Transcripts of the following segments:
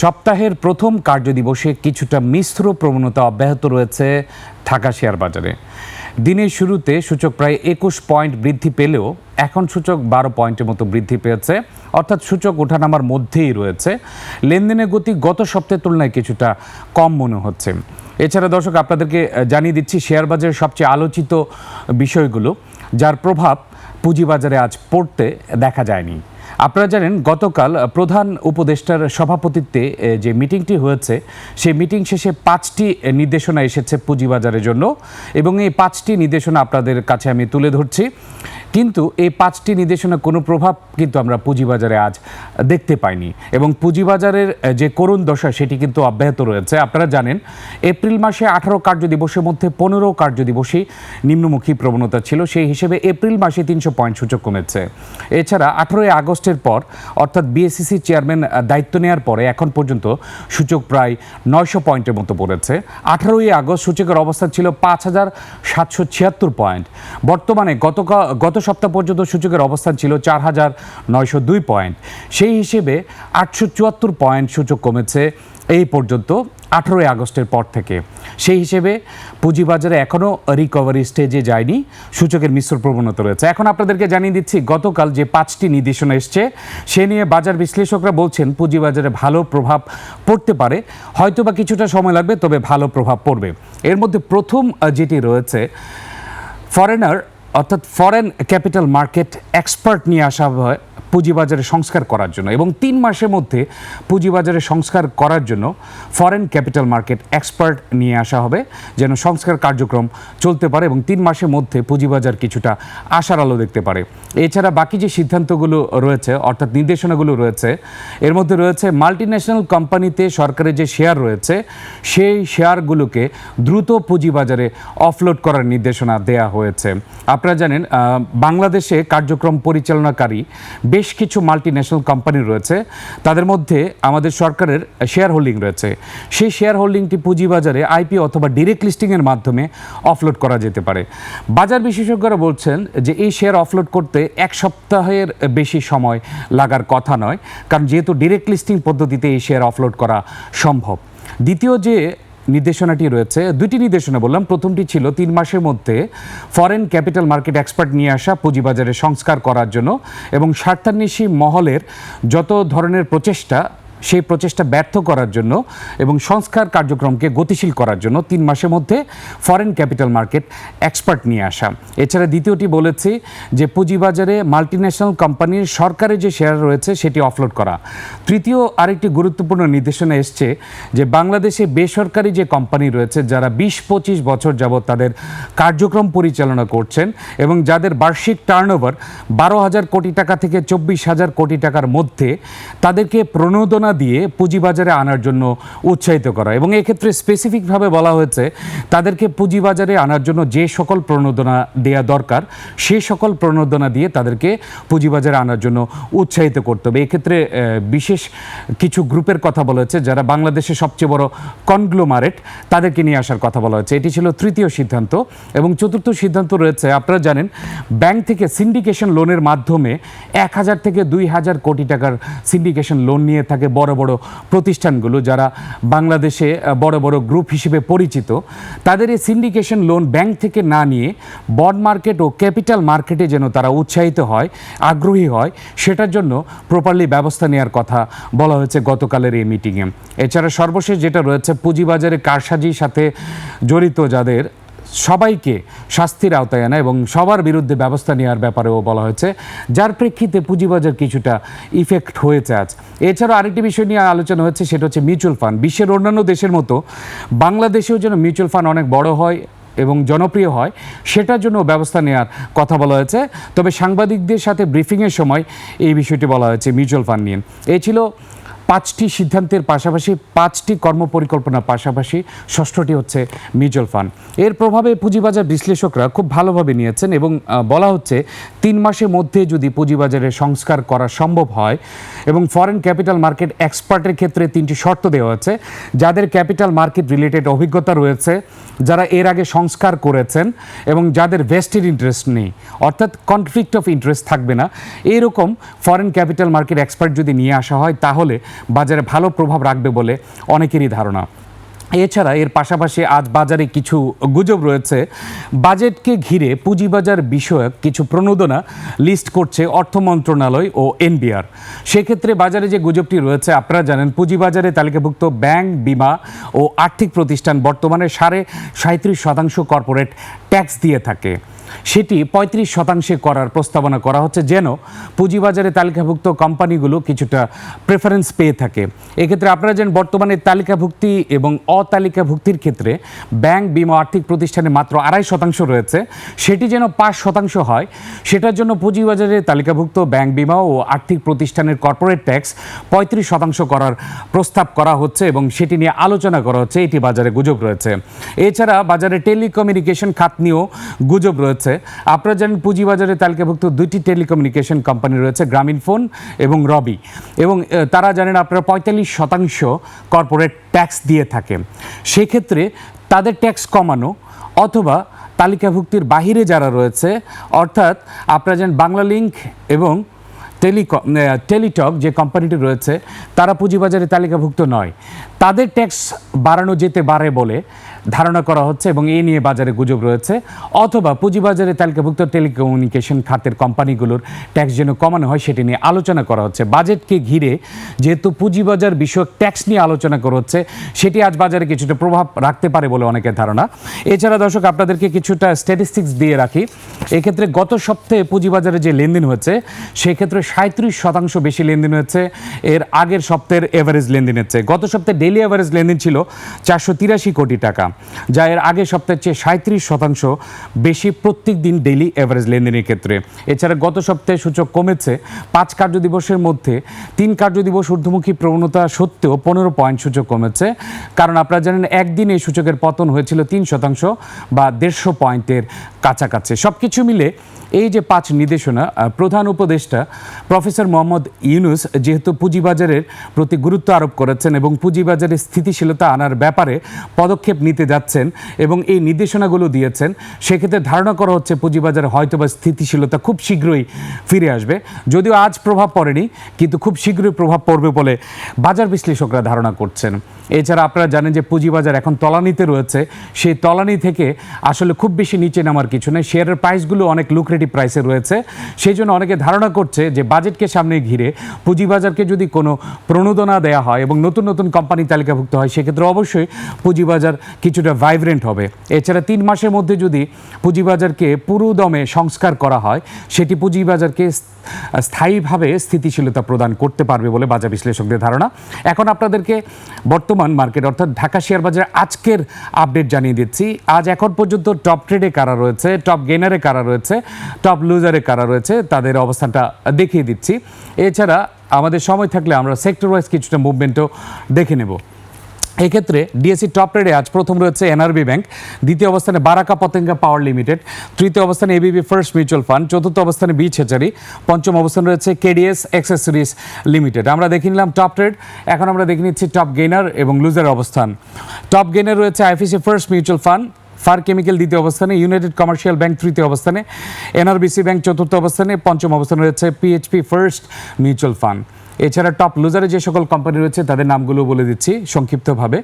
সপ্তাহের প্রথম কার্যদিবসে কিছুটা মিশ্র প্রবণতা অব্যাহত রয়েছে ঢাকা শেয়ার বাজারে। দিনের শুরুতে সূচক প্রায় একুশ পয়েন্ট বৃদ্ধি পেলেও এখন সূচক বারো পয়েন্টের মতো বৃদ্ধি পেয়েছে। অর্থাৎ সূচক ওঠানামার মধ্যেই রয়েছে। লেনদেনের গতি গত সপ্তাহের তুলনায় কিছুটা কম মনে হচ্ছে। এছাড়া দর্শক, আপনাদেরকে জানিয়ে দিচ্ছি শেয়ার বাজারের সবচেয়ে আলোচিত বিষয়গুলো, যার প্রভাব পুঁজিবাজারে আজ পড়তে দেখা যায়নি। আপনারা জানেন, গতকাল প্রধান উপদেষ্টার সভাপতিত্বে যে মিটিংটি হয়েছে, সেই মিটিং শেষে পাঁচটি নির্দেশনা এসেছে পুঁজিবাজারের জন্য এবং এই পাঁচটি নির্দেশনা আপনাদের কাছে আমি তুলে ধরছি। কিন্তু এই পাঁচটি নির্দেশনা কোনো প্রভাব কিন্তু আমরা পুঁজিবাজারে আজ দেখতে পাইনি। এবং পুঁজিবাজারের যে করুণ দশা, সেটি কিন্তু অব্যাহত রয়েছে। আপনারা জানেন, এপ্রিল মাসে আঠারো কার্যদিবসের মধ্যে পনেরো কার্য কার্যদিবসই নিম্নমুখী প্রবণতা ছিল। সেই হিসেবে এপ্রিল মাসে তিনশো পয়েন্ট সূচক কমেছে। এছাড়া আঠেরোই আগস্টের পর, অর্থাৎ বিএসসিসি চেয়ারম্যান দায়িত্ব নেওয়ার পরে এখন পর্যন্ত সূচক প্রায় নয়শো পয়েন্টের মতো পড়েছে। আঠারোই আগস্ট সূচকের অবস্থা ছিল পাঁচ হাজার সাতশো ছিয়াত্তর পয়েন্ট। বর্তমানে গত গত সপ্তাহ পর্যন্ত সূচকের অবস্থান ছিল চার হাজার নয়শো দুই পয়েন্ট। সেই হিসেবে আটশো চুয়াত্তর পয়েন্ট সূচক কমেছে এই পর্যন্ত আঠেরোই আগস্টের পর থেকে। সেই হিসেবে পুঁজিবাজারে এখনও রিকভারি স্টেজে যায়নি, সূচকের মিশ্র প্রবণতা রয়েছে। এখন আপনাদেরকে জানিয়ে দিচ্ছি, গতকাল যে পাঁচটি নির্দেশনা এসছে, সে নিয়ে বাজার বিশ্লেষকরা বলছেন, পুঁজিবাজারে ভালো প্রভাব পড়তে পারে হয়তো বা কিছুটা সময় লাগবে, তবে ভালো প্রভাব পড়বে। এর মধ্যে প্রথম যেটি রয়েছে ফরেনার অর্থাৎ ফরেন ক্যাপিটাল মার্কেট এক্সপার্ট নিয়ে আসা হয় পুঁজিবাজারে সংস্কার করার জন্য এবং তিন মাসের মধ্যে পুঁজিবাজারে সংস্কার করার জন্য ফরেন ক্যাপিটাল মার্কেট এক্সপার্ট নিয়ে আসা হবে যেন সংস্কার কার্যক্রম চলতে পারে এবং তিন মাসের মধ্যে পুঁজিবাজার কিছুটা আশার আলো দেখতে পারে। এছাড়া বাকি যে সিদ্ধান্তগুলো রয়েছে, অর্থাৎ নির্দেশনাগুলো রয়েছে, এর মধ্যে রয়েছে মাল্টিন্যাশনাল কোম্পানিতে সরকারের যে শেয়ার রয়েছে, সেই শেয়ারগুলোকে দ্রুত পুঁজিবাজারে অফলোড করার নির্দেশনা দেয়া হয়েছে। আপনারা জানেন বাংলাদেশে কার্যক্রম পরিচালনাকারী বেশ কিছু মাল্টি ন্যাশনাল কোম্পানি রয়েছে। তাদের মধ্যে আমাদের সরকারের শেয়ার হোল্ডিং রয়েছে। সেই শেয়ার হোল্ডিংটি পুঁজিবাজারে আইপি অথবা ডিরেক্ট লিস্টিংয়ের মাধ্যমে অফলোড করা যেতে পারে। বাজার বিশেষজ্ঞরা বলছেন যে এই শেয়ার অফলোড করতে এক সপ্তাহের বেশি সময় লাগার কথা নয়, কারণ যেহেতু ডিরেক্ট লিস্টিং পদ্ধতিতে এই শেয়ার অফলোড করা সম্ভব। দ্বিতীয় যে নির্দেশনাটি রয়েছে। দুটি নির্দেশনা বললাম। প্রথমটি ছিল তিন মাসের মধ্যে ফরেন ক্যাপিটাল মার্কেট এক্সপার্ট নিয়ে আসা পুঁজিবাজারে সংস্কার করার জন্য এবং স্বার্থান্বেষী মহলের যত ধরনের প্রচেষ্টা সেই প্রচেষ্টা ব্যর্থ করার জন্য এবং সংস্কার কার্যক্রমকে গতিশীল করার জন্য তিন মাসের মধ্যে ফরেন ক্যাপিটাল মার্কেট এক্সপার্ট নিয়ে আসা। এছাড়া দ্বিতীয়টি বলেছি যে পুঁজিবাজারে মাল্টিন্যাশনাল কোম্পানির সরকারের যে শেয়ার রয়েছে সেটি অফলোড করা। তৃতীয় আরেকটি গুরুত্বপূর্ণ নির্দেশনা এসছে যে বাংলাদেশে বেসরকারি যে কোম্পানি রয়েছে যারা বিশ পঁচিশ বছর যাবৎ তাদের কার্যক্রম পরিচালনা করছেন এবং যাদের বার্ষিক টার্নওভার বারো হাজার কোটি টাকা থেকে চব্বিশ হাজার কোটি টাকার মধ্যে তাদেরকে প্রণোদনা দিয়ে পুঁজিবাজারে আনার জন্য উৎসাহিত করা। এবং এক্ষেত্রে স্পেসিফিকভাবে বলা হয়েছে, তাদেরকে পুঁজিবাজারে আনার জন্য যে সকল প্রণোদনা দেয়া দরকার, সে সকল প্রণোদনা দিয়ে তাদেরকে পুঁজিবাজারে আনার জন্য উৎসাহিত করতে হবে। এক্ষেত্রে বিশেষ কিছু গ্রুপের কথা বলা হয়েছে, যারা বাংলাদেশের সবচেয়ে বড় কনগ্লোমারেট, তাদেরকে নিয়ে আসার কথা বলা হয়েছে। এটি ছিল তৃতীয় সিদ্ধান্ত এবং চতুর্থ সিদ্ধান্ত রয়েছে, আপনারা জানেন, ব্যাংক থেকে সিন্ডিকেশন লোনের মাধ্যমে এক হাজার থেকে দুই হাজার কোটি টাকার সিন্ডিকেশন লোন নিয়ে থাকে বড় বড় প্রতিষ্ঠানগুলো যারা বাংলাদেশে বড় বড় গ্রুপ হিসেবে পরিচিত, তাদের এই সিন্ডিকেশন লোন ব্যাংক থেকে না নিয়ে বন্ড মার্কেট ও ক্যাপিটাল মার্কেটে যেন তারা উৎসাহিত হয়, আগ্রহী হয়, সেটার জন্য প্রপারলি ব্যবস্থা নেওয়ার কথা বলা হয়েছে গতকালের এই মিটিংয়ে এছাড়া সর্বশেষ যেটা রয়েছে পুঁজিবাজারে কারসাজির সাথে জড়িত যাদের সবাইকে শাস্তির আওতায় আনা এবং সবার বিরুদ্ধে ব্যবস্থা নেওয়ার ব্যাপারেও বলা হয়েছে, যার প্রেক্ষিতে পুঁজিবাজার কিছুটা ইফেক্ট হয়েছে আজ। এছাড়াও আরেকটি বিষয় নিয়ে আলোচনা হচ্ছে, সেটা হচ্ছে মিউচুয়াল ফান্ড বিশ্বের অন্যান্য দেশের মতো বাংলাদেশেও যেন মিউচুয়াল ফান্ড অনেক বড় হয় এবং জনপ্রিয় হয়, সেটার জন্য ব্যবস্থা নেওয়ার কথা বলা হয়েছে। তবে সাংবাদিকদের সাথে ব্রিফিংয়ের সময় এই বিষয়টি বলা হয়েছে মিউচুয়াল ফান্ড নিয়ে। এই ছিল পাঁচটি সিদ্ধান্তের পাশাপাশি পাঁচটি কর্মপরিকল্পনার পাশাপাশি ষষ্ঠটি হচ্ছে মিউচুয়াল ফান্ড এর প্রভাবে পুঁজিবাজার বিশ্লেষকরা খুব ভালোভাবে নিয়েছেন এবং বলা হচ্ছে তিন মাসের মধ্যে যদি পুঁজিবাজারের সংস্কার করা সম্ভব হয় এবং ফরেন ক্যাপিটাল মার্কেট এক্সপার্টের ক্ষেত্রে তিনটি শর্ত দেওয়া আছে যাদের ক্যাপিটাল মার্কেট রিলেটেড অভিজ্ঞতা রয়েছে, যারা এর আগে সংস্কার করেছেন এবং যাদের ভেস্টেড ইন্টারেস্ট নেই, অর্থাৎ কনফ্লিক্ট অফ ইন্টারেস্ট থাকবে না। এরকম ফরেন ক্যাপিটাল মার্কেট এক্সপার্ট যদি নিয়ে আসা হয়, তাহলে বাজারে ভালো প্রভাব রাখবে বলে অনেকেরই ধারণা। এছাড়া এর পাশাপাশি আজ বাজারে কিছু গুজব রয়েছে। বাজেটকে ঘিরে পুঁজিবাজার বিষয়ক কিছু প্রণোদনা লিস্ট করছে অর্থ মন্ত্রণালয় ও এনবিআর। সেক্ষেত্রে বাজারে যে গুজবটি রয়েছে, আপনারা জানেন পুঁজিবাজারে তালিকাভুক্ত ব্যাংক, বিমা ও আর্থিক প্রতিষ্ঠান বর্তমানে সাড়ে সাঁত্রিশ শতাংশ কর্পোরেট ট্যাক্স দিয়ে থাকে। সেটি পঁয়ত্রিশ শতাংশে করার প্রস্তাবনা করা হচ্ছে যেন পুঁজিবাজারে তালিকাভুক্ত কোম্পানিগুলো কিছুটা প্রেফারেন্স পেয়ে থাকে। এক্ষেত্রে আপনারা যেন বর্তমানে তালিকাভুক্তি এবং অতালিকাভুক্তির ক্ষেত্রে ব্যাংক বিমা আর্থিক প্রতিষ্ঠানে মাত্র আড়াই শতাংশ রয়েছে। সেটি যেন পাঁচ শতাংশ হয়, সেটার জন্য পুঁজিবাজারে তালিকাভুক্ত ব্যাংক বিমা ও আর্থিক প্রতিষ্ঠানের কর্পোরেট ট্যাক্স পঁয়ত্রিশ শতাংশ করার প্রস্তাব করা হচ্ছে এবং সেটি নিয়ে আলোচনা করা হচ্ছে। এটি বাজারে গুজব রয়েছে। এছাড়া বাজারে টেলিকমিউনিকেশন খাত নিয়েও গুজব রয়েছে। আপনারা জানেন পুঁজিবাজারে তালিকাভুক্ত দুইটি টেলিকমিউনিকেশন কোম্পানি রয়েছে, গ্রামীণ ফোন এবং রবি। এবং তারা জানেন আপনারা পঁয়তাল্লিশ শতাংশ কর্পোরেট ট্যাক্স দিয়ে থাকে। সেক্ষেত্রে তাদের ট্যাক্স কমানো অথবা তালিকাভুক্তির বাহিরে যারা রয়েছে, অর্থাৎ আপনারা জানেন বাংলা লিঙ্ক এবং টেলিকম টেলিটক যে কোম্পানিটি রয়েছে, তারা পুঁজিবাজারে তালিকাভুক্ত নয়। তাদের ট্যাক্স বাড়ানো যেতে পারে বলে ধারণা করা হচ্ছে এবং এ নিয়ে বাজারে গুজব রয়েছে। অথবা পুঁজিবাজারে তালিকাভুক্ত টেলিকমিউনিকেশন খাতের কোম্পানিগুলোর ট্যাক্স যেন কমানো হয় সেটি নিয়ে আলোচনা করা হচ্ছে। বাজেটকে ঘিরে যেহেতু পুঁজিবাজার বিষয়ক ট্যাক্স নিয়ে আলোচনা করা হচ্ছে, সেটি আজ বাজারে কিছুটা প্রভাব রাখতে পারে বলে অনেকের ধারণা। এছাড়া দর্শক, আপনাদেরকে কিছুটা স্ট্যাটিস্টিক্স দিয়ে রাখি। এক্ষেত্রে গত সপ্তাহে পুঁজিবাজারে যে লেনদেন হয়েছে, সেক্ষেত্রে সাঁত্রিশ শতাংশ বেশি লেনদেন হয়েছে। এর আগের সপ্তাহের এভারেজ লেনদেন হচ্ছে। গত সপ্তাহে ডেলি এভারেজ লেনদেন ছিল চারশো তিরাশি কোটি টাকা। যা এর আগের সপ্তাহের চেয়ে সাঁত্রিশ শতাংশ বেশি প্রত্যেক দিন ডেইলি অ্যাভারেজ লেনদেনের ক্ষেত্রে। এছাড়া গত সপ্তাহে সূচক কমেছে পাঁচ কার্য দিবসের মধ্যে। তিন কার্য দিবস ঊর্ধ্বমুখী প্রবণতা সত্ত্বেও পনেরো পয়েন্ট সূচক কমেছে। কারণ আপনারা জানেন, একদিন এই সূচকের পতন হয়েছিল তিন শতাংশ বা দেড়শো পয়েন্টের কাছাকাছি। সব কিছু মিলে এই যে পাঁচ নির্দেশনা প্রধান উপদেষ্টা প্রফেসর মোহাম্মদ ইউনুস যেহেতু পুঁজিবাজারের প্রতি গুরুত্ব আরোপ করেছেন এবং পুঁজিবাজারে স্থিতিশীলতা আনার ব্যাপারে পদক্ষেপ নিতে যাচ্ছেন এবং এই নির্দেশনাগুলো দিয়েছেন, সেক্ষেত্রে ধারণা করা হচ্ছে পুঁজিবাজারে হয়তোবা স্থিতিশীলতা খুব শীঘ্রই ফিরে আসবে। যদিও আজ প্রভাব পড়েনি, কিন্তু খুব শীঘ্রই প্রভাব পড়বে বলে বাজার বিশ্লেষকরা ধারণা করছেন। এছাড়া আপনারা জানেন যে পুঁজিবাজার এখন তলানিতে রয়েছে। সেই তলানি থেকে আসলে খুব বেশি নিচে নামার কিছু নেই। শেয়ারের প্রাইসগুলো অনেক লুক্রেটিভ প্রাইসে রয়েছে। সেই জন্য অনেকে ধারণা করছে যে বাজেটকে সামনে ঘিরে পুঁজিবাজারকে যদি কোনো প্রণোদনা দেওয়া হয় এবং নতুন নতুন কোম্পানি তালিকাভুক্ত হয়, সেক্ষেত্রে অবশ্যই পুঁজিবাজার কিছুটা ভাইব্রেন্ট হবে। এছাড়া তিন মাসের মধ্যে যদি পুঁজিবাজারকে পুরো দমে সংস্কার করা হয়, সেটি পুঁজিবাজারকে স্থায়ীভাবে স্থিতিশীলতা প্রদান করতে পারবে বলে বাজার বিশ্লেষকদের ধারণা। এখন আপনাদেরকে বর্তমান মার্কেট, অর্থাৎ ঢাকা শেয়ার বাজারে আজকের আপডেট জানিয়ে দিচ্ছি। আজ এখন পর্যন্ত টপ ট্রেডে কারা রয়েছে, টপ গেনারে কারা রয়েছে, টপ লুজারে কারা রয়েছে, তাদের অবস্থানটা দেখিয়ে দিচ্ছি। এছাড়া আমাদের সময় থাকলে আমরা সেক্টর ওয়াইজ কিছুটা মুভমেন্টও দেখে নেব। এক্ষেত্রে ডিএসসি টপ রেডে আজ প্রথম রয়েছে এনআরবি ব্যাংক, দ্বিতীয় অবস্থানে বারাকা পতেঙ্গা পাওয়ার লিমিটেড, তৃতীয় অবস্থানে এবিবি ফার্স্ট মিউচুয়াল ফান্ড, চতুর্থ অবস্থানে বি ছেচারি পঞ্চম অবস্থানে রয়েছে কেডিএস অ্যাক্সেসরিজ লিমিটেড। আমরা দেখে নিলাম টপ ট্রেড এখন আমরা দেখে নিচ্ছি টপ গেইনার এবং লুজার অবস্থান। টপ গেইনার রয়েছে IFIC first mutual fund, Far Chemical দ্বিতীয় অবস্থানে, ইউনাইটেড কমার্শিয়াল ব্যাংক তৃতীয় অবস্থানে, এনআরবিসি ব্যাংক চতুর্থ অবস্থানে, পঞ্চম অবস্থানে রয়েছে পিএইচপি ফার্স্ট মিউচুয়াল ফান্ড। এছাড়া টপ লুজারে যে সকল কোম্পানি রয়েছে তাদের নামগুলো বলে দিচ্ছি সংক্ষিপ্তভাবে।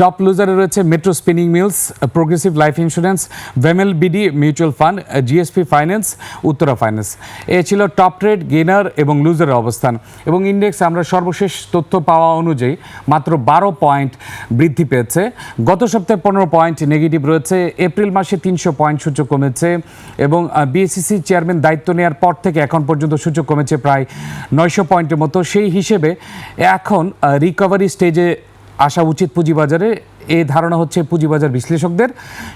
টপ লুজারে রয়েছে Metro Spinning Mills Progressive Life Insurance ভেমেল BD mutual fund GSP finance Uttara finance এ ছিল টপ ট্রেড গেনার এবং লুজারের অবস্থান। এবং ইন্ডেক্স আমরা সর্বশেষ তথ্য পাওয়া অনুযায়ী মাত্র বারো পয়েন্ট বৃদ্ধি পেয়েছে। গত সপ্তাহে পনেরো পয়েন্ট নেগেটিভ রয়েছে। এপ্রিল মাসে তিনশো পয়েন্ট সূচক কমেছে এবং বিএসসিসি চেয়ারম্যান দায়িত্ব নেওয়ার পর থেকে এখন পর্যন্ত সূচক কমেছে প্রায় নয়শো পয়েন্টের মতো। সেই হিসেবে এখন রিকভারি স্টেজে আসা উচিত পুঁজিবাজারে। এই ধারণা হচ্ছে পুঁজিবাজার বিশ্লেষকদের।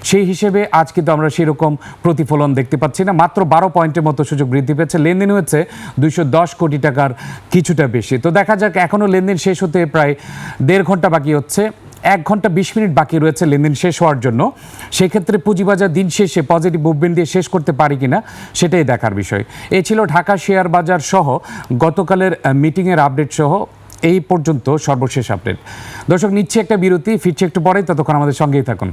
সেই হিসেবে আজ কিন্তু আমরা সেরকম প্রতিফলন দেখতে পাচ্ছি না। মাত্র বারো পয়েন্টের মতো সুযোগ বৃদ্ধি পেয়েছে। লেনদেন হয়েছে দুইশো দশ কোটি টাকার কিছুটা বেশি। তো দেখা যাক এখনও লেনদেন শেষ হতে প্রায় দেড় ঘণ্টা বাকি হচ্ছে। এক ঘণ্টা বিশ মিনিট বাকি রয়েছে লেনদেন শেষ হওয়ার জন্য। সেক্ষেত্রে পুঁজিবাজার দিন শেষে পজিটিভ মুভমেন্ট দিয়ে শেষ করতে পারি কিনা সেটাই দেখার বিষয়। এ ছিল ঢাকা শেয়ার বাজার সহ গতকালের মিটিংয়ের আপডেট সহ এই পর্যন্ত সর্বশেষ আপডেট। দর্শক, নিচ্ছে একটা বিরতি, ফিরছে একটু পরে ততক্ষণ আমাদের সঙ্গেই থাকুন।